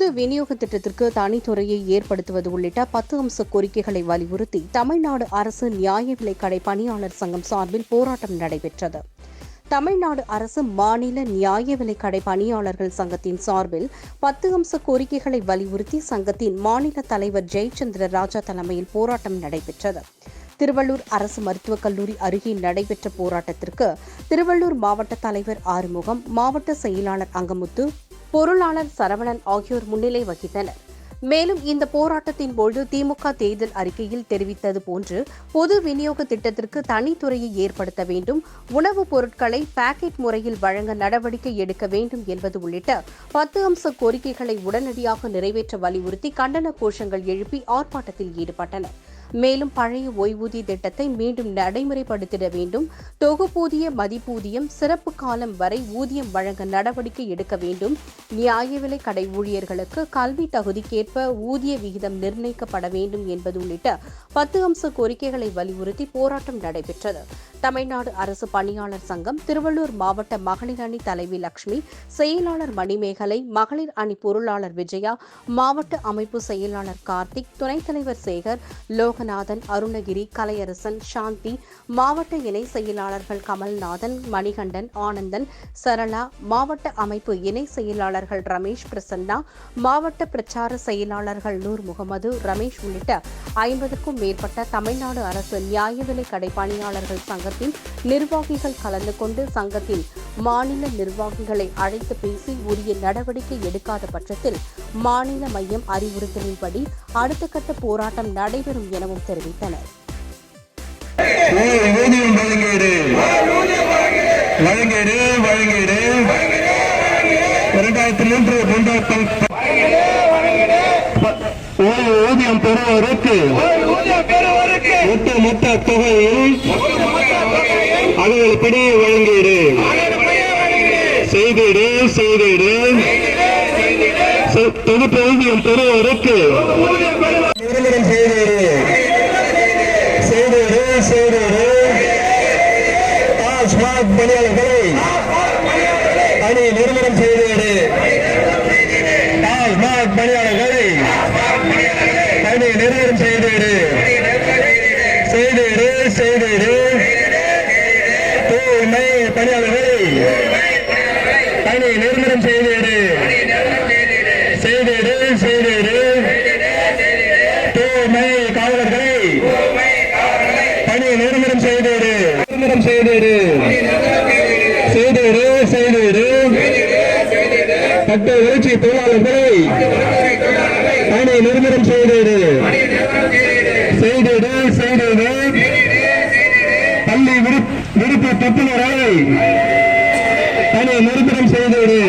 பொது விநியோக திட்டத்திற்கு தனித்துறையை ஏற்படுத்துவது உள்ளிட்ட பத்து அம்ச கோரிக்கைகளை வலியுறுத்தி தமிழ்நாடு அரசு நியாய விலைக்கடை பணியாளர் சங்கம் சார்பில் போராட்டம் நடைபெற்றது. தமிழ்நாடு அரசு மாநில நியாய விலைக்கடை பணியாளர்கள் சங்கத்தின் சார்பில் பத்து அம்ச கோரிக்கைகளை வலியுறுத்தி சங்கத்தின் மாநில தலைவர் ஜெயச்சந்திர ராஜா தலைமையில் போராட்டம் நடைபெற்றது. திருவள்ளூர் அரசு மருத்துவக் கல்லூரி அருகே நடைபெற்ற போராட்டத்திற்கு திருவள்ளூர் மாவட்ட தலைவர் ஆறுமுகம் மாவட்ட செயலாளர் அங்கமுத்து பொருளாளர் சரவணன் ஆகியோர் முன்னிலை வகித்தனர். மேலும் இந்த போராட்டத்தின் போது திமுக தேர்தல் அறிக்கையில் தெரிவித்தது போன்று பொது விநியோக திட்டத்திற்கு தனித்துறையை ஏற்படுத்த வேண்டும் உணவுப் பொருட்களை பாக்கெட் முறையில் வழங்க நடவடிக்கை எடுக்க வேண்டும் என்பது உள்ளிட்ட பத்து அம்ச கோரிக்கைகளை உடனடியாக நிறைவேற்ற வலியுறுத்தி கண்டன கோஷங்கள் எழுப்பி ஆர்ப்பாட்டத்தில் ஈடுபட்டனா் மேலும் பழைய ஓய்வூதிய திட்டத்தை மீண்டும் நடைமுறைப்படுத்திட வேண்டும். தொகுப்பூதிய மதிப்பூதியம் சிறப்பு காலம் வரை ஊதியம் வழங்க நடவடிக்கை எடுக்க வேண்டும். நியாய விலை கடை ஊழியர்களுக்கு கல்வி தகுதிக்கேற்ப ஊதிய விகிதம் நிர்ணயிக்கப்பட வேண்டும் என்பது உள்ளிட்ட பத்து அம்ச கோரிக்கைகளை வலியுறுத்தி போராட்டம் நடைபெற்றது. தமிழ்நாடு அரசு பணியாளர் சங்கம் திருவள்ளூர் மாவட்ட மகளிர் அணி தலைவி லட்சுமி செயலாளர் மணிமேகலை மகளிர் அணி பொருளாளர் விஜயா மாவட்ட அமைப்பு செயலாளர் கார்த்திக் துணைத் தலைவர் சேகர் லோகநாதன் அருணகிரி கலையரசன் சாந்தி மாவட்ட இணை செயலாளர்கள் கமல்நாதன் மணிகண்டன் ஆனந்தன் சரளா மாவட்ட அமைப்பு இணை செயலாளர்கள் ரமேஷ் பிரசன்னா மாவட்ட பிரச்சார செயலாளர்கள் நூர் முகமது ரமேஷ் உள்ளிட்ட ஐம்பதுக்கும் மேற்பட்ட தமிழ்நாடு அரசு நியாய விலை கடை பணியாளர்கள் சங்கத்தின் நிர்வாகிகள் கலந்து கொண்டு சங்கத்தின் மாநில நிர்வாகிகளை அழைத்து பேசி உரிய நடவடிக்கை எடுக்காத பட்சத்தில் மாநில மையம் அறிவுறுத்தலின்படி அடுத்த கட்ட போராட்டம் நடைபெறும் எனவும் தெரிவித்தனர். ஊதியம் இரண்டாயிரத்தி மூன்று பெறுவோருக்கு ஒட்டு மொத்த தொகையில் அளவில்படி வழங்கீடு செய்தீடு. செய்தீடு தொகுப்பு ஊதியம் பெறுவோருக்கு. நிரந்தரம் செய்தீடு செய்தீடு செய்தீடு டாஸ்மாக் பணியாளர்களை பணி நிரந்தரம் செய்தீடு டாஸ்மாக் பணியாளர்களை பணி நிறுவனம் செய்தேடு செய்தேடு செய்தேடு தூய்மை பணியாளர்களை பணி நிறுவனம் செய்து நிரந்தரம் செய்தீடு நிரந்தரம் செய்தீடு செய்தீடு செய்தீடு பட்டு எழுச்சி தொழிலாளர்களை பணி நிரந்தரம் செய்தீடு செய்தேடு செய்தேடு பள்ளி விருப்பு விருப்பு தப்புநரை பணி நிரந்தரம் செய்தீடு